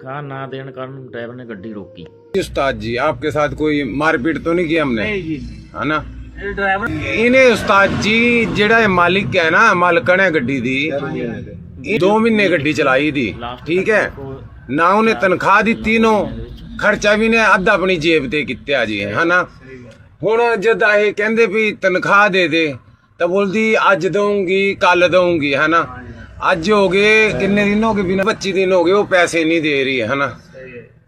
ਤਨਖਾਹ ਨਾ ਦੇਣ ਕਾਰਨ ਡਰਾਈਵਰ ਨੇ ਗੱਡੀ ਰੋਕੀ उस्ताद जी आपके साथ कोई मारपीट तो नहीं की हमने ਨਹੀਂ ਜੀ है ना ਇਹ ਡਰਾਈਵਰ ਇਹਨੇ ਉਸਤਾਦ ਜੀ ਜਿਹੜਾ ਇਹ ਮਾਲਿਕ ਹੈ ਨਾ ਮਾਲਕਣ ਹੈ ਗੱਡੀ ਦੀ ਇਹ 2 ਮਹੀਨੇ ਗੱਡੀ ਚਲਾਈ ਦੀ ਠੀਕ ਹੈ ਨਾ ਉਹਨੇ ਤਨਖਾਹ ਦਿੱਤੀ ਨੋ ਖਰਚਾ ਵੀ ਨੇ ਅੱਧਾ ਆਪਣੀ ਜੇਬ ਤੇ ਕੀਤਾ ਜੀ ਹਨਾ ਹੁਣ ਜਦ ਇਹ ਕਹਿੰਦੇ ਵੀ ਤਨਖਾਹ ਦੇ ਦੇ ਤਾਂ ਬੋਲਦੀ ਅੱਜ ਦਊਂਗੀ ਕੱਲ ਦਊਂਗੀ ਹਨਾ ਅੱਜ ਹੋ ਗਏ ਕਿੰਨੇ ਦਿਨ ਹੋ ਗਏ ਬਿਨਾ 25 ਦਿਨ ਹੋ ਗਏ ਉਹ ਪੈਸੇ ਨਹੀਂ ਦੇ ਰਹੀ ਹੈ ਹਨਾ?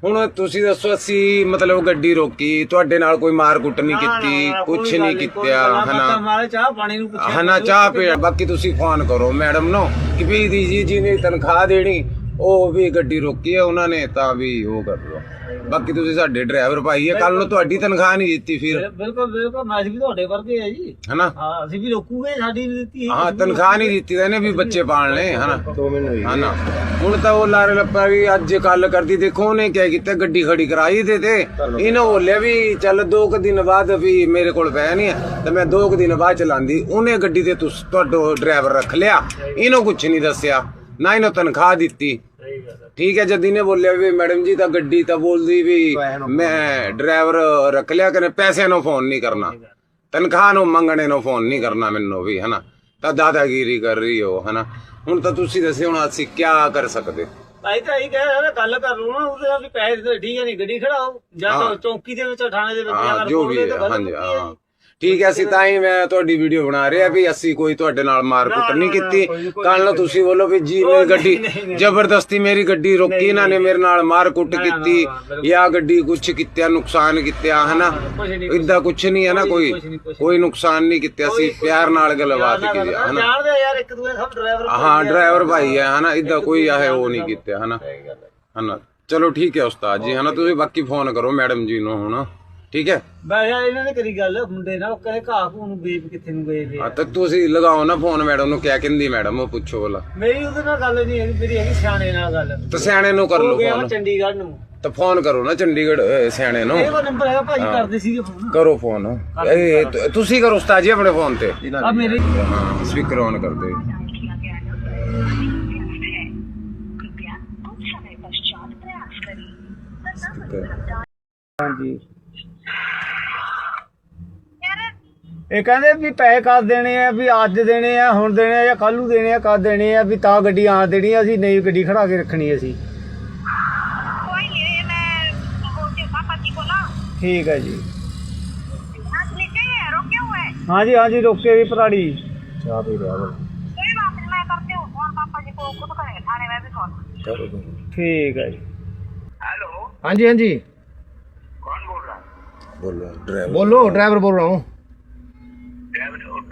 ਹੁਣ ਤੁਸੀਂ ਦੱਸੋ ਅਸੀਂ ਮਤਲਬ ਗੱਡੀ ਰੋਕੀ ਤੁਹਾਡੇ ਨਾਲ ਕੋਈ ਮਾਰ ਕੁੱਟ ਨਹੀਂ ਕੀਤੀ ਕੁਝ ਨਹੀਂ ਕੀਤਾ ਹਨਾ? ਚਾਹ ਪਾਣੀ ਨੂੰ ਪੁੱਛਿਆ ਹਨਾ ਚਾਹ ਪੀ ਬਾਕੀ ਤੁਸੀਂ ਫੋਨ ਕਰੋ ਮੈਡਮ ਨੂੰ ਕਿ ਵੀ ਦੀ ਜੀ ਜੀ ਨੇ ਤਨਖਾਹ ਦੇਣੀ ਉਹ ਵੀ ਗੱਡੀ ਰੋਕੀ ਹੈ ਉਹਨਾਂ ਨੇ ਤਾਂ ਵੀ ਉਹ ਕਰ ਲਓ। ਬਾਕੀ ਤੁਸੀਂ ਸਾਡੇ ਡਰਾਈਵਰ ਭਾਈ ਹੈ ਕੱਲ ਨੂੰ ਤੁਹਾਡੀ ਤਨਖਾਹ ਨਹੀਂ ਦਿੱਤੀ ਫਿਰ। ਬਿਲਕੁਲ ਬਿਲਕੁਲ ਮੈਂ ਵੀ ਤੁਹਾਡੇ ਵਰਗੇ ਆ ਜੀ। ਹਨਾ? ਹਾਂ ਅਸੀਂ ਵੀ ਰੋਕੂਗੇ ਸਾਡੀ ਵੀ ਦਿੱਤੀ ਹਾਂ ਤਨਖਾਹ ਨਹੀਂ ਦਿੱਤੀ ਤਾਂ ਇਹਨੇ ਵੀ ਬੱਚੇ ਪਾਲਣੇ ਹਨਾ? ਹਨਾ? ਹੁਣ ਤਾਂ ਉਹ ਲਾਰੇ ਲੱਪਾ ਵੀ ਅੱਜ ਕੱਲ ਕਰਦੀ ਦੇਖੋ ਉਹਨੇ ਕਿਆ ਕੀਤਾ ਗੱਡੀ ਖੜੀ ਕਰਾਈ ਦੇ ਤੇ। ਇਹਨੇ ਬੋਲਿਆ ਵੀ ਚੱਲ ਦੋ ਕੁ ਦਿਨ ਬਾਅਦ ਵੀ ਮੇਰੇ ਕੋਲ ਪੈ ਨਹੀਂ ਹੈ ਤੇ ਮੈਂ ਦੋ ਕੁ ਦਿਨ ਬਾਅਦ ਚਲਾਉਂਦੀ। ਉਹਨੇ ਗੱਡੀ ਤੇ ਤੁਸ ਤੁਹਾਡਾ ਡਰਾਈਵਰ ਰੱਖ ਲਿਆ। ਇਹਨੂੰ ਕੁਝ ਨਹੀਂ ਦੱਸਿਆ ਨਾ ਇਹਨੂੰ ਤਨਖਾਹ ਦਿੱਤੀ। ਠੀਕ ਹੈ ਜਦ ਇਹਨੇ ਬੋਲਿਆ ਵੀ ਮੈਡਮ ਜੀ ਤਾਂ ਗੱਡੀ ਤਾਂ ਬੋਲਦੀ ਵੀ ਮੈਂ ਡਰਾਈਵਰ ਰੱਖ ਲਿਆ ਕਿ ਪੈਸੇ ਨੂੰ ਫੋਨ ਨਹੀਂ ਕਰਨਾ। ਤਨਖਾਹ ਨੂੰ ਮੰਗਣੇ ਨੂੰ ਫੋਨ ਨਹੀਂ ਕਰਨਾ ਮੈਨੂੰ ਵੀ ਹਨਾ। ਤਾਂ ਦਾਦਾਗੀਰੀ ਕਰ ਰਹੀ ਹੋ ਹਨਾ। ਹੁਣ ਤਾਂ ਤੁਸੀਂ ਦੱਸਿਓ ਹੁਣ ਅਸੀਂ ਕੀ ਕਰ ਸਕਦੇ। ਭਾਈ ਤਾਂ ਇਹ ਕਹਿ ਰਿਹਾ ਗੱਲ ਕਰ ਨਾ ਉਹਦੇ ਨਾਲ ਵੀ ਪੈਸੇ ਠੀਕ ਹੈ ਨਹੀਂ ਗੱਡੀ ਖੜਾਓ। ਜਾਂ ਚੌਂਕੀ ਦੇ ਵਿੱਚ ਥਾਣੇ ਦੇ ਵਿੱਚ ਹਾਂ ਜਾਂ ਜੋ ਵੀ ਹੈ ਹਾਂਜੀ ਹਾਂ। ਠੀਕ ਹੈ ਅਸੀਂ ਤਾਂ ਹੀ ਮੈਂ ਤੁਹਾਡੀ ਵੀਡੀਓ ਬਣਾ ਰਿਹਾ ਵੀ ਅਸੀਂ ਕੋਈ ਤੁਹਾਡੇ ਨਾਲ ਮਾਰ ਕੁੱਟ ਨਹੀਂ ਕੀਤੀ। ਕੱਲ ਨੂੰ ਤੁਸੀਂ ਬੋਲੋ ਵੀ ਜੀ ਮੇਰੀ ਗੱਡੀ ਜ਼ਬਰਦਸਤੀ ਮੇਰੀ ਗੱਡੀ ਰੋਕੀ ਇਹਨਾਂ ਨੇ ਮੇਰੇ ਨਾਲ ਮਾਰ ਕੁੱਟ ਕੀਤੀ ਜਾਂ ਗੱਡੀ ਕੁਛ ਕੀਤਾ ਨੁਕਸਾਨ ਕੀਤਾ ਹਨਾ? ਇਦਾਂ ਕੁਛ ਨਹੀਂ ਹੈ ਨਾ ਕੋਈ ਕੋਈ ਨੁਕਸਾਨ ਨਹੀਂ ਕੀਤਾ ਅਸੀਂ ਪਿਆਰ ਨਾਲ ਗੱਲਬਾਤ ਕੀਤੀ ਹਨਾ? ਜਾਣਦੇ ਆ ਯਾਰ ਇੱਕ ਦੂਜੇ ਸਭ ਡਰਾਈਵਰ ਹਾਂ ਡਰਾਈਵਰ ਭਾਈ ਹੈ ਹਨਾ? ਇਦਾਂ ਕੋਈ ਆਹੇ ਉਹ ਨਹੀਂ ਕੀਤਾ ਹਨਾ? ਹਨਾ? ਚਲੋ ਠੀਕ ਹੈ ਉਸਤਾਦ ਜੀ ਹਨਾ? ਤੁਸੀਂ ਬਾਕੀ ਫੋਨ ਕਰੋ ਮੈਡਮ ਜੀ ਨੂੰ ਹੁਣ। ਠੀਕ ਹੈ ਮੈਂ ਯਾਰ ਇਹਨਾਂ ਨੇ ਕਰੀ ਗੱਲ ਮੁੰਡੇ ਨਾਲ ਉਹ ਕਹੇ ਘਾਹ ਘੂ ਨੂੰ ਬੀਪ ਕਿੱਥੇ ਨੂੰ ਗਏ ਸੀ ਹਾਂ ਤਾਂ ਤੁਸੀਂ ਲਗਾਓ ਨਾ ਫੋਨ ਮੈਡਮ ਨੂੰ ਕਿਆ ਕਹਿੰਦੀ ਮੈਡਮ ਉਹ ਪੁੱਛੋ ਬੋਲਾ ਮੇਰੀ ਉਹਦੇ ਨਾਲ ਗੱਲ ਨਹੀਂ ਹੈਗੀ ਮੇਰੀ ਹੈਗੀ ਸਿਆਣੇ ਨਾਲ ਗੱਲ ਤਾਂ ਸਿਆਣੇ ਨੂੰ ਕਰ ਉਹ ਲਓ ਗਿਆ ਫੋਨ ਚੰਡੀਗੜ੍ਹ ਨੂੰ ਤਾਂ ਫੋਨ ਕਰੋ ਨਾ ਚੰਡੀਗੜ੍ਹ ਅਹ, ਸਿਆਣੇ ਨੂੰ ਇਹ ਉਹ ਨੰਬਰ ਹੈਗਾ ਭਾਜੀ ਕਰਦੇ ਸੀਗੇ ਫੋਨ ਕਰੋ ਫੋਨ ਇਹ ਤੁ- ਤੁਸੀਂ ਕਰੋ ਉਸਤਾਦ ਜੀ ਆਪਣੇ ਫੋਨ ਤੇ ਆ ਮੇਰੀ ਹਾਂ ਸਪੀਕਰ ਔਨ ਕਰ ਦਿਓ किया गया नंबर है कृपया कुछ समय पश्चात प्रयास करें ਹਾਂਜੀ ਇਹ ਕਹਿੰਦੇ ਵੀ ਪੈਸੇ ਕਦ ਦੇਣੇ ਆ ਵੀ ਅੱਜ ਦੇਣੇ ਆ ਹੁਣ ਦੇਣੇ ਆ ਜਾਂ ਕੱਲ ਨੂੰ ਦੇਣੇ ਆ ਕਦ ਦੇਣੇ ਆ ਵੀ ਤਾਂ ਗੱਡੀ ਆ ਦੇਣੀ ਆ ਅਸੀਂ ਨਈ ਗੱਡੀ ਖੜਾ ਕੇ ਰੱਖਣੀ ਅਸੀਂ कोई नहीं मैं बोलती हूँ पापा जी को ना ਠੀਕ ਹੈ ਜੀ आज नीचे ही है रोके हुए हैं ਹਾਂਜੀ ਹਾਂਜੀ ਰੋਕੇ ਵੀ ਭਰਾੜੀ कोई बात नहीं मैं करती हूँ फोन पापा जी को खुद करेंगे थाने में भी फोन ਠੀਕ ਹੈ ਜੀ हेलो ਹਾਂਜੀ ਹਾਂਜੀ कौन बोल रहा है ਬੋਲੋ ਡਰਾਈਵਰ बोलो ड्राइवर बोल रहा हूँ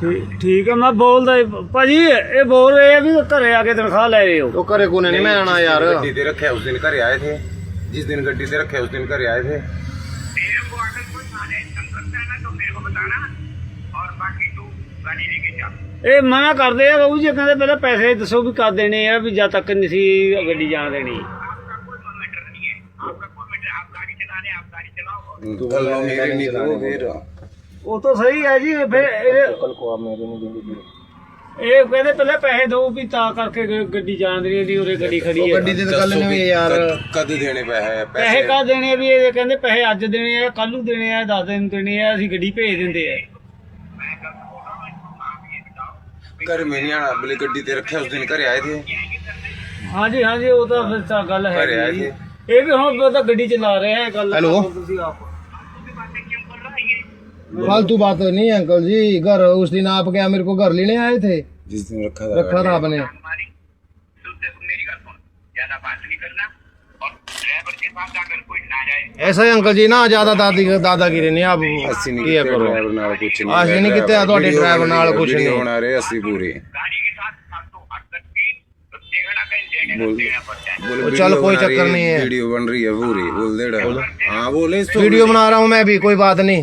ਸਾਡੀ ਤਨਖਾਹ ਵਾਓ ਠੀਕ ਠੀਕ ਹੈ ਮੈਂ ਬੋਲਦਾ ਹੀ- ਭਾਜੀ ਇਹ ਬੋਲ ਰਹੇ ਆ ਵੀ ਘਰੇ ਆ ਕੇ ਤਨਖਾਹ ਲੈ ਰਹੇ ਹੋ तो करे को नहीं मैं आना यार ਗੱਡੀ ਤੇ ਰੱਖਿਆ ਉਸ ਦਿਨ ਘਰੇ ਆਏ ਥੇ जिस दिन ਗੱਡੀ ਤੇ ਰੱਖਿਆ ਉਸ ਦਿਨ ਘਰੇ ਆਏ थे तेरे को अगर कोई थाने कम करता है ना तो मेरे को बताना और बाकी तू गाड़ी लेके जा ਇਹ ਮਨਾ ਕਰਦੇ ਆ ਬਾਬੂ ਜੀ ਕਹਿੰਦੇ ਪਹਿਲਾਂ ਪੈਸੇ ਦੱਸੋ ਵੀ ਕਦ ਦੇਣੇ ਆ ਵੀ ਜਦ ਤੱਕ ਨਹੀਂ ਸੀ ਗੱਡੀ ਜਾਣ ਦੇਣੀ आपका कोई मैटर नहीं है आपका कोई मैटर आप गाड़ी चला रहे आप गाड़ी चलाओ ਤੂੰ ਗੱਲ ਮੇਰੀ ਨਹੀਂ ਤੂੰ ਫਿਰ ਉਹ ਤਾਂ ਸਹੀ ਹੈ ਜੀ ਫਿਰ ਇਹ कल को आप मेरे नहीं देंगे ਇਹ ਕਹਿੰਦੇ ਪਹਿਲਾਂ ਪੈਸੇ ਦਿਓ ਵੀ ਤਾਂ ਕਰਕੇ ਗ- ਗੱਡੀ ਜਾਣ ਦੇਣੀ ਦੀ ਉਰੇ ਗੱਡੀ ਖੜੀ ਹੈ ਗੱਡੀ ਤੇ ਤਾਂ ਕੱਲ ਨੇ ਯਾਰ ਕਦ- ਕਦ ਦੇਣੇ ਪੈਸੇ ਪੈਸੇ ਕਾ ਦੇਣੇ ਆ ਵੀ ਇਹ ਕਹਿੰਦੇ ਪੈਸੇ ਅੱਜ ਦੇਣੇ ਆ ਕੱਲ ਨੂੰ ਦੇਣੇ ਆ 10 ਦਿਨ ਦੇਣੇ ਆ ਅਸੀਂ ਗੱਡੀ ਭੇਜ ਦਿੰਦੇ ਆ ਘਰ ਮੇ ਨਹੀਂ ਆਣਾ ਬਲੇ ਗੱਡੀ ਤੇ ਰੱਖਿਆ ਉਸ ਦਿਨ ਘਰੇ ਆਏ ਥੇ ਹਾਂਜੀ ਹਾਂਜੀ ਉਹ ਤਾਂ ਫਿਰ ਤਾਂ ਗੱਲ ਹੈ ਘਰੇ ਆਏ ਜੀ ਇਹ ਵੀ ਹੁਣ ਉਹ ਤਾਂ ਗੱਡੀ ਚਲਾ ਰਹੇ ਆ ਗੱਲ ਹੈਲੋ। ਕਰੋ ਤੁਸੀਂ ਆਪ फालतू बात नहीं है अंकल जी घर उस दिन आप क्या मेरे को घर लेने आए थे ਜਿਸ ਦਿਨ ਰੱਖਾ रखा था आपने हमारी तो देखो मेरी गल सुन ज्यादा बात नहीं करना और ड्राइवर के पास जाकर कोई ना जाए ऐसा ही अंकल जी ना ज्यादा दादी दादागिरी नहीं आप ਅਸੀਂ ਨਹੀਂ किया ਕੀਤਾ करो ਡਰਾਈਵਰ ਨਾਲ ਕੁਝ ਨਹੀਂ ਅਸੀਂ ਨਹੀਂ ਕੀਤਾ, ਤੁਹਾਡੇ driver ਨਾਲ ਕੁਛ ਨਹੀਂ। ਹੋਣਾ ਰਹੇ ਅਸੀਂ ਪੂਰੇ गाड़ी के साथ फालतू हरकत की तो देखना कहीं देने का देना पड़ता है बोले वो चल, वीडियो कोई बना रही चक्कर नहीं है। वीडियो बन रही है पूरी बोल दे रहा हाँ बोले इसको वीडियो बना रहा हूँ मैं भी कोई बात नहीं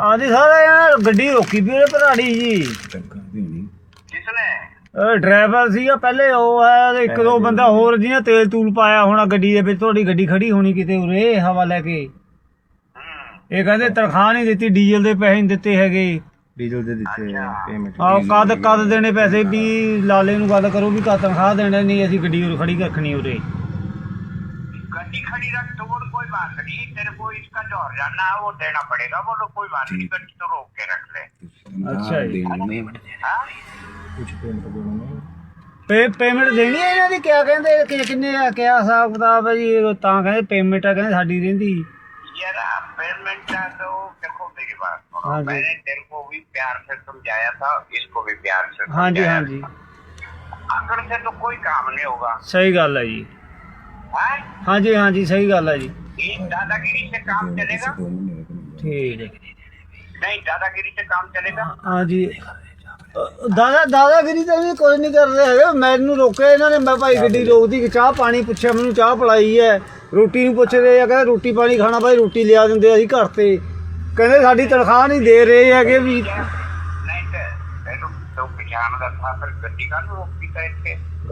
ਆਂਦੀ ਸਾਰੇ ਯਾਰ ਗੱਡੀ ਰੋਕੀ ਵੀ ਉਹਨੇ ਭਰਾੜੀ ਜੀ। ਟੱਕਰ ਦੇਣੀ ਕਿਸਨੇ? ਡਰਾਈਵਰ ਸੀਗਾ ਪਹਿਲੇ ਉਹ ਹੈ ਇੱਕ ਦੋ ਬੰਦਾ ਹੋਰ ਜਿਹਨੇ ਤੇਲ ਤੂਲ ਪਾਇਆ ਹੋਣਾ ਗੱਡੀ ਦੇ ਵਿੱਚ ਤੁਹਾਡੀ ਗੱਡੀ ਖੜੀ ਹੋਣੀ ਕਿਤੇ ਉਰੇ ਹਵਾ ਲੈ ਕੇ। ਇਹ ਕਹਿੰਦੇ ਤਨਖਾਹ ਨਹੀਂ ਦਿੱਤੀ ਡੀਜ਼ਲ ਦੇ ਪੈਸੇ ਨਹੀਂ ਦਿੱਤੇ ਹੈਗੇ। ਡੀਜ਼ਲ ਦੇ ਦਿੱਤੇ ਪੇਮੈਂਟ ਆਹ ਕਦ ਕਦ ਦੇਣੇ ਪੈਸੇ ਵੀ ਲਾਲੇ ਨੂੰ ਗੱਲ ਕਰੋ ਵੀ ਕਦ ਤਨਖਾਹ ਦੇਣੇ ਨਹੀਂ ਅਸੀਂ ਗੱਡੀ ਉਰੇ ਖੜੀ ਰੱਖਣੀ ਉਰੇ। ਗੱਡੀ ਖੜੀ ਰੱਖ ਤੋੜ ਕੋਈ ਬਾਤ ਨਹੀਂ। नहीं तेरे को इसका जो हरजाना है वो देना पड़ेगा वो तो कोई बात नहीं गड्डी तो रोक के रख ले ਅੱਛਾ ਜੀ हाँ? ਪੇ ਪੇਮੈਂਟ ਦੇਣੀ ਹੈ ਇਹਨਾਂ ਦੀ ਕਿਆ ਕਹਿੰਦੇ ਕਿ ਕਿੰਨੇ ਆ ਕਿਆ ਹਿਸਾਬ ਕਿਤਾਬ ਹੈ ਜੀ ਇਹ ਤਾਂ ਕਹਿੰਦੇ ਪੇਮੈਂਟ ਆ ਕਹਿੰਦੇ ਸਾਡੀ ਰਹਿੰਦੀ जरा पेमेंट का तो देखो मेरी बात सुनो हाँ जी। मैंने तेरे को भी प्यार से समझाया था इसको भी प्यार से हाँ जी समझाया हाँ जी था। अकड़ से तो कोई काम नहीं होगा ਸਹੀ ਗੱਲ ਹੈ ਜੀ हाँ? ਹਾਂਜੀ ਹਾਂਜੀ ਸਹੀ ਗੱਲ ਹੈ ਜੀ ये दादागिरी से काम चलेगा ਠੀਕ ਹੈ नहीं दादागिरी से काम चलेगा ਹਾਂਜੀ ਅ, ਦਾਦਾ ਦਾਦਾਗਿਰੀ ਤਾਂ ਇਹ ਕੋਈ ਨਹੀਂ ਕਰਦੇ ਹੈਗੇ ਮੈਨੂੰ ਰੋਕਿਆ ਇਹਨਾਂ ਨੇ ਮੈਂ ਭਾਈ ਗੱਡੀ ਰੋਕਦੀ ਕਿ ਚਾਹ ਪਾਣੀ ਪੁੱਛਿਆ ਮੈਨੂੰ ਚਾਹ ਪਿਲਾਈ ਹੈ ਰੋਟੀ ਨੂੰ ਪੁੱਛਦੇ ਆ ਕਹਿੰਦੇ ਰੋਟੀ ਪਾਣੀ ਖਾਣਾ ਭਾਈ ਰੋਟੀ ਲਿਆ ਦਿੰਦੇ ਅਸੀਂ ਘਰ ਤੇ ਕਹਿੰਦੇ ਸਾਡੀ ਤਨਖਾਹ ਨਹੀਂ ਦੇ ਰਹੇ ਹੈਗੇ ਵੀ नहीं तो तेरे तो पहचान का था फिर गड्डी का रोकती था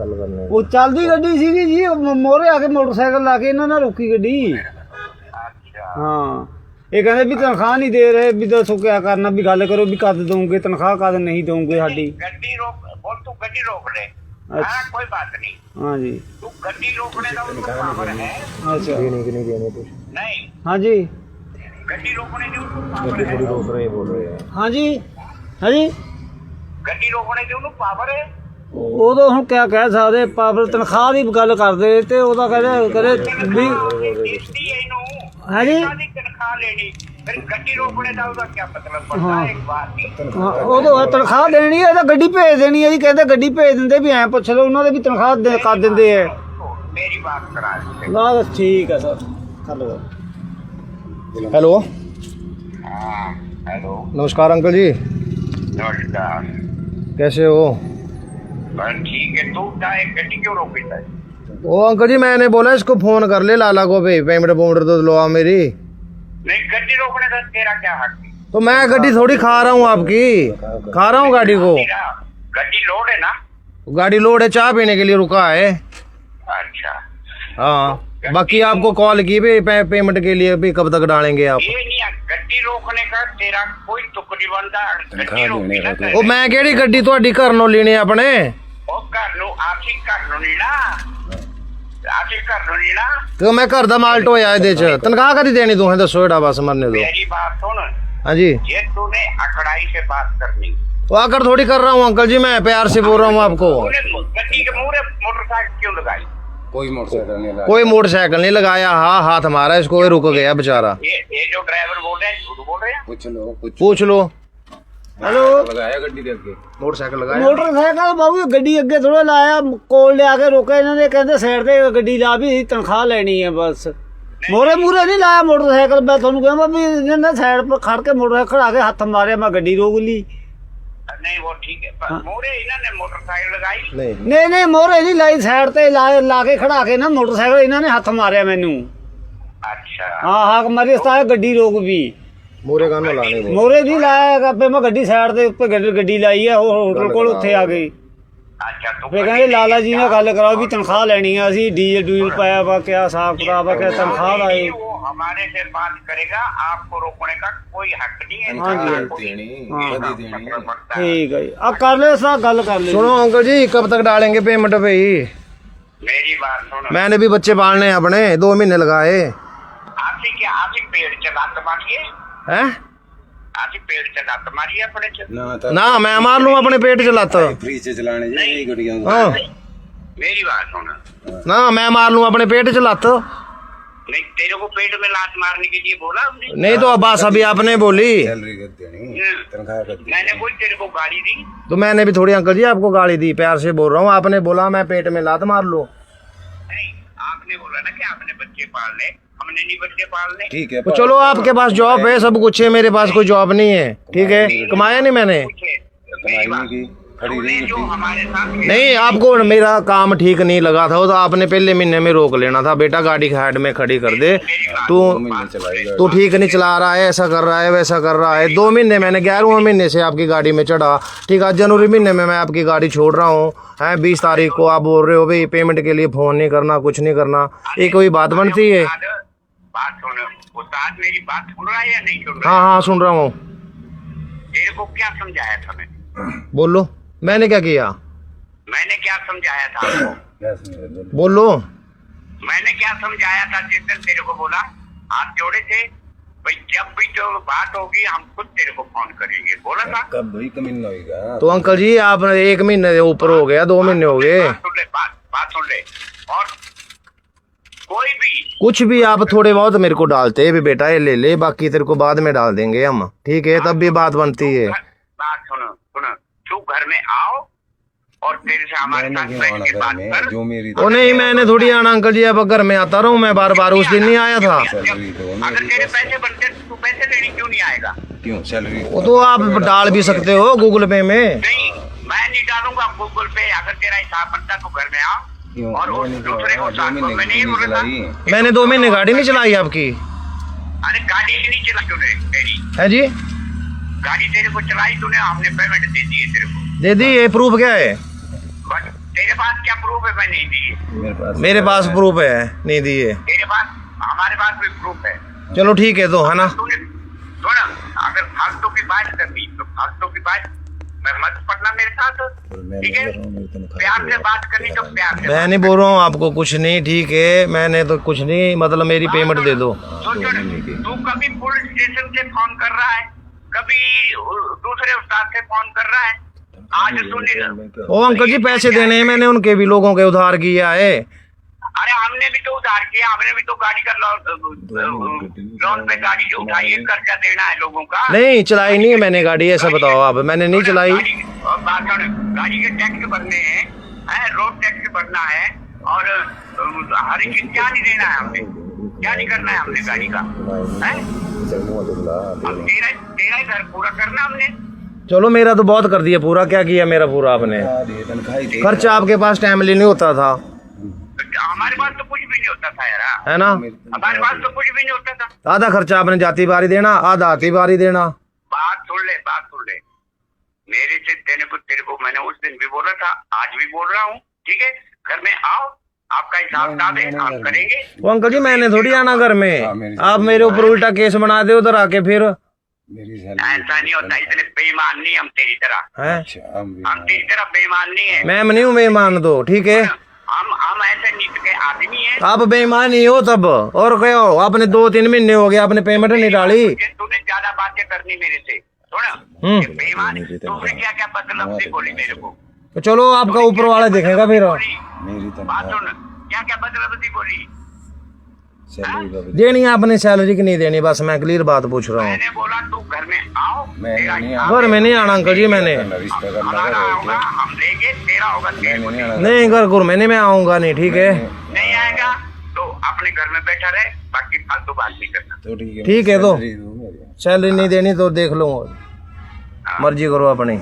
इससे गल करने ਉਹ ਚੱਲਦੀ ਗੱਡੀ ਸੀਗੀ ਜੀ ਮੋਰੇ ਆ ਕੇ ਮੋਟਰਸਾਈਕਲ ਲਾ ਕੇ ਇਹਨਾਂ ਨੇ ਰੋਕੀ ਗੱਡੀ अच्छा ਹਾਂ ਇਹ ਕਹਿੰਦੇ ਵੀ ਤਨਖਾਹ ਨਹੀਂ ਦੇ ਰਹੇ ਵੀ ਦੱਸੋ ਕਿਆ ਕਰਨਾ ਵੀ ਗੱਲ ਕਰੋ ਵੀ ਕਦ ਦੋਗੇ ਤਨਖਾਹ ਕਦ ਨਹੀਂ ਦੋਗੇ ਸਾਡੀ गड्डी रोक बोल तू गड्डी रोक ले अच्छा। हाँ कोई बात नहीं ਹਾਂਜੀ तू गड्डी रोकने का उनको पावर है ਅੱਛਾ देने की नहीं देने कुछ नहीं ਹਾਂਜੀ गड्डी रोकने की उनको पावर गड्डी है थोड़ी रोक रहे हैं बोल रहे हैं ਹਾਂਜੀ ਹਾਂਜੀ गड्डी रोकने की उनको पावर है ਉਦੋਂ ਹੁਣ ਕਿਆ ਕਹਿ ਸਕਦੇ ਪਾਵਰ ਤਨਖਾਹ ਦੀ ਗੱਲ ਕਰਦੇ ਤੇ ਉਹਦਾ ਕਹਿੰਦੇ ਕਹਿੰਦੇ ਵੀ इसकी है नू हाँ जी। सारी तनख्वाह लेनी फिर गड्डी रोकने का उसका क्या मतलब पड़ता हाँ। है एक बात नहीं ਹਾਂ, ਉਦੋਂ ਇਹ ਤਨਖਾਹ ਦੇਣੀ ਹੈ ਤਾਂ ਗੱਡੀ ਭੇਜ ਦੇਣੀ ਹੈ ਜੀ ਕਹਿੰਦੇ ਗੱਡੀ ਭੇਜ ਦਿੰਦੇ ਵੀ ਐਂ ਪੁੱਛ ਲਓ ਉਹਨਾਂ ਦੇ ਵੀ ਤਨਖਾਹ ਦੇ- ਕਰ ਦਿੰਦੇ ਐ तो मेरी बात करा इससे। ਨਾ ਠੀਕ ਹੈ ਸਰ ਕਰ ਲਓ हेलो हाँ हेलो नमस्कार अंकल जी नमस्कार कैसे हो बस ठीक है तू क्या रोके ओ अंकल जी मैंने बोला इसको फ़ोन कर ले लाला को भाई पेमेंट पेमेंट तो लो मेरी। नहीं गड्डी रोकने का तेरा क्या हक तो मैं गड्डी थोड़ी खा रहा हूँ आपकी। खा रहा हूँ गाड़ी को। गड्डी लोड है ना? गाड़ी लोड है चाय पीने के लिए रुका है। अच्छा। हाँ। बाकी आपको कॉल की भी पे, पेमेंट के लिए भी कब तक डालेंगे आप ये नहीं है, गड्डी रोकने का तेरा कोई तुक नहीं बनता गड्डी रोकी ना ਉਹ तेरे। ਮੈਂ ਕਿਹੜੀ ਗੱਡੀ ਤੁਹਾਡੀ ਘਰ ਨੂੰ ਲੈਣੀ ਆਪਣੇ ਉਹ ਘਰ ਨੂੰ ਆਸੀ ਘਰ ਨੂੰ ਨਹੀਂ ਨਾ ਆਸੀ ਘਰ ਨੂੰ ਨਹੀਂ ਨਾ ਤੇ ਮੈਂ ਘਰ ਦਾ ਮਾਲ ਢੋਇਆ ਇਹਦੇ ਚ ਤਨਖਾਹ ਕਦੀ ਦੇਣੀ ਤੂੰ ਦੱਸੋ ਇਹਦਾ ਬਸ ਮਰਨੇ ਦੋ मेरी बात सुन ਹਾਂਜੀ ये तूने अकड़ाई से बात करनी वो आकर थोड़ी कर रहा हूँ अंकल जी मैं प्यार से बोल रहा हूँ आपको तूने गड्डी के मुंह मोटरसाइकिल क्यों लगाई कोई मोटरसाइकिल नहीं लगा कोई मोटरसाइकिल नहीं लगाया हाँ हाथ मारा इसको ये रुक गया बेचारा ये ये जो ड्राइवर बोल रहे हैं झूठ बोल रहे हैं पूछ लो कुछ पूछ लो ਹੈਲੋ लगाया गड्डी देख के मोटरसाइकिल लगाया ਮੋਟਰਸਾਈਕਲ ਬਾਬੂ ਗੱਡੀ ਅੱਗੇ ਥੋੜਾ ਲਾਇਆ ਕੋਲ ਲਿਆ ਕੇ ਰੋਕਿਆ ਇਹਨਾਂ ਨੇ ਕਹਿੰਦੇ ਸਾਈਡ ਤੇ ਗੱਡੀ ਲਾ ਵੀ ਅਸੀਂ ਤਨਖਾਹ ਲੈਣੀ ਹੈ ਬਸ ਮੋਰੇ ਮੂਰੇ ਨਹੀਂ ਲਾਇਆ ਮੋਟਰਸਾਈਕਲ ਮੈਂ ਤੁਹਾਨੂੰ ਕਹਿੰਦਾ ਵੀ ਇਹਨਾਂ ਨੇ ਸਾਈਡ ਪਰ ਖੜ ਕੇ ਮੋਟਰਸਾਈਕਲ ਖੜਾ ਕੇ ਹੱਥ ਮਾਰਿਆ ਮੈਂ ਗੱਡੀ ਰੋਕ ਲਈ नहीं वो ठीक है पर मोरे इन्होंने मोटरसाइकिल लगाई नहीं ਨਹੀਂ ਨਹੀਂ ਮੋਰੇ ਨਹੀਂ ਲਾਈ ਸਾਈਡ ਤੇ ਲਾ ਲਾ ਕੇ ਖੜਾ ਕੇ ਨਾ ਮੋਟਰਸਾਈਕਲ ਇਹਨਾਂ ਨੇ ਹੱਥ ਮਾਰਿਆ ਮੈਨੂੰ अच्छा ਹਾਂ ਹਾਂ ਮਾਰੀ ਸਤਾ ਗੱਡੀ ਰੋਕ ਵੀ मोरे गानों लाने वो ਮੋਰੇ ਨਹੀਂ ਲਾਇਆ ਹੈਗਾ ਪੇ ਮੈਂ ਗੱਡੀ ਸਾਈਡ ਤੇ ਉੱਪਰ ਗੱਡੀ ਗੱਡੀ ਲਾਈ ਆ ਉਹ ਹੋਟਲ ਕੋਲ ਉੱਥੇ ਆ ਗਈ अच्छा तो ਫੇ ਕਹਿੰਦੇ ਲਾਲਾ ਜੀ ਨਾਲ ਗੱਲ ਕਰਾਓ ਵੀ ਤਨਖਾਹ ਲੈਣੀ ਆ ਅਸੀਂ ਡੀਜ਼ਲ ਡੂਜ਼ਲ ਪਾਇਆ ਵਾ ਕਿਆ ਹਿਸਾਬ ਕਿਤਾਬ ਆ ਕਿਆ ਤਨਖਾਹ ਦਾ ਏ वो हमारे से बात करेगा आपको रोकने का कोई हक नहीं है। हाँ हाँ हाँ। मतलब ठीक है अब कर ले गल कर ले सुनो अंकल जी कब तक डालेंगे पेमेंट पे ही मेरी बात सुनो। मैंने भी बच्चे पालने अपने दो महीने लगाए। क्या मारिए। हैं? ना, मैं अपने पेट चलाता मेरी बात सुनो। ना मैं मार अपने पेट चलाता नहीं तेरे को पेट में लात मारने के लिए बोला हमने। नहीं तो अब्बास अभी आपने बोली। देनी मैंने कोई तेरे को गाड़ी दी। तो मैंने भी थोड़ी अंकल जी आपको गाली दी प्यार से बोल रहा हूँ। आपने बोला मैं पेट में लात मार लो। नहीं आपने बोला ना कि आपने बच्चे पालने। हमने नहीं बच्चे पालने। ठीक है तो चलो आपके पास जॉब है सब कुछ है मेरे पास कोई जॉब नहीं है। ठीक है? कमाया नहीं मैंने? नहीं आपको मेरा काम ठीक नहीं लगा था वो तो आपने पहले महीने में रोक लेना था। बेटा गाड़ी साइड में खड़ी कर दे। तू तू ठीक नहीं चला रहा है ऐसा कर रहा है वैसा कर रहा है। दो महीने मैंने ग्यारहवें महीने से आपकी गाड़ी में चढ़ा। ठीक है जनवरी महीने में मैं आपकी गाड़ी छोड़ रहा हूँ। है बीस तारीख को आप बोल रहे हो भाई पेमेंट के लिए फ़ोन नहीं करना कुछ नहीं करना। ये कोई बात बनती है। बात सुन उस्ताद मेरी बात सुन रहा है या नहीं सुन रहा हाँ? हाँ सुन रहा हूँ? तेरे को क्या समझाया था मैं बोलो। मैंने क्या किया? मैंने क्या समझाया था आपको? बोलो। मैंने क्या समझाया था? जिस दिन तेरे को बोला आप जोड़े थे भाई जब भी जो बात होगी हम खुद तेरे को फ़ोन करेंगे। बोला था? कब भाई? कमीना होगा तो अंकल जी आप एक महीने से ऊपर हो गया दो महीने हो गए। बात सुन ले बात बात सुन ले। और कोई भी कुछ भी आप थोड़े बहुत मेरे को डालते हैं भी बेटा ये ले ले बाकी तेरे को बाद में डाल देंगे हम। ठीक है तब भी बात बनती है। तू घर में आओ और तेरे से हमारे साथ बैठ के बात कर। जो मेरी ओ नहीं मैंने थोड़ी आना अंकल जी अब घर में आता रहूँ मैं बार बार उस दिन नहीं आया था? अगर तेरे पैसे बनते तो पैसे लेने क्यों नहीं आएगा? क्यों? सैलरी वो तो आप डाल भी सकते हो गूगल पे में। नहीं मैं नहीं डालूँगा गूगल पे अगर तेरा हिसाब बनता तो घर में आओ। और मैंने दूसरे को साथ नहीं बोला मैंने दो महीने गाड़ी नहीं चलाई आपकी। अरे गाड़ी ही नहीं चलाई तूने तेरी। है जी? गाड़ी तेरे को चलाई तूने हमने पेमेंट दे दी है तेरे को। दे दी ये प्रूफ क्या है? तेरे पास क्या प्रूफ है? मैं नहीं दी। मेरे पास मेरे पास प्रूफ है नहीं दिए तेरे पास हमारे पास भी प्रूफ है। चलो ठीक है तो है ना? तूने अगर फालतू की बात करनी तो फालतू की बात मैं मत पढ़ना मेरे साथ। ठीक है? प्यार से बात करनी तो प्यार से मैं नहीं बोल रहा हूँ आपको कुछ नहीं ठीक है? मैंने तो कुछ नहीं मतलब मेरी पेमेंट दे दो। सुन तू कभी पुलिस स्टेशन से फ़ोन कर रहा है? कभी दूसरे उस्ताद से फ़ोन कर रहा है? आज ओ अंकल जी पैसे देने हैं मैंने उनके भी लोगों के उधार किया है। अरे हमने भी तो उधार किया हमने भी तो गाड़ी का लोन लोन पे गाड़ी जो उठाई है। कर्जा देना है लोगों का। नहीं चलाई नहीं है मैंने गाड़ी ऐसा बताओ आप मैंने नहीं चलाई। गाड़ी और बात सुन, गाड़ी के टैक्स भरने हैं रोड टैक्स भरना है और हर एक चीज़ क्या नहीं देना है हमने? क्या नहीं करना है हमने गाड़ी का? हैं? तेरा तेरा ही घर पूरा करना हमने। चलो मेरा तो बहुत कर दिया पूरा क्या किया मेरा पूरा आपने? खर्चा आपके पास टाइमली नहीं होता था। हमारे पास तो कुछ भी नहीं होता था यार। है ना? हमारे पास तो कुछ भी नहीं होता था। आधा खर्चा आपने जाती बारी देना आधा आती बारी देना। बात सुन ले बात सुन ले। मेरे से तेने को तेरे को मैंने उस दिन भी बोला था आज भी बोल रहा हूँ ठीक है? घर में आओ आपका हिसाब किताब है हम करेंगे। वो अंकल जी मैंने थोड़ी आना घर में। आप मेरे ऊपर उल्टा केस बना दे उधर आके फिर मेरी ऐसा नहीं होता इतने बेईमान नहीं हम तेरी तरह। है? अच्छा हम हम तेरी तरह बेईमान नहीं है। मैं नहीं हूँ बेईमान तो ठीक है? हम हम ऐसे नीत के आदमी हैं। आप बेईमान ही हो तब और क्या हो? आपने दो तीन महीने हो गए आपने पेमेंट नहीं डाली। तूने ज़्यादा बातें करनी मेरे से सुन। हम्म। बेईमान तूने क्या क्या बदलब से बोली मेरे को? तो चलो आपका ऊपर वाला देखेगा फिर। मेरी बात तनख्वाह सुन क्या क्या बदलब बोली? देनी आपने सैलरी की नहीं देनी? बस मैं क्लियर बात पूछ रहा हूँ। मैंने बोला तू घर में आओ नहीं घर में नहीं आना अंकल जी मैंने। है? मैंने नहीं घर घर में नहीं मैं आऊँगा नहीं ठीक है? नहीं आएगा तो अपने घर में बैठा रहे बाकी फालतू बात नहीं करना। तो ठीक है तो। सैलरी सैलरी नहीं देनी तो देख लो मर्ज़ी करो अपनी।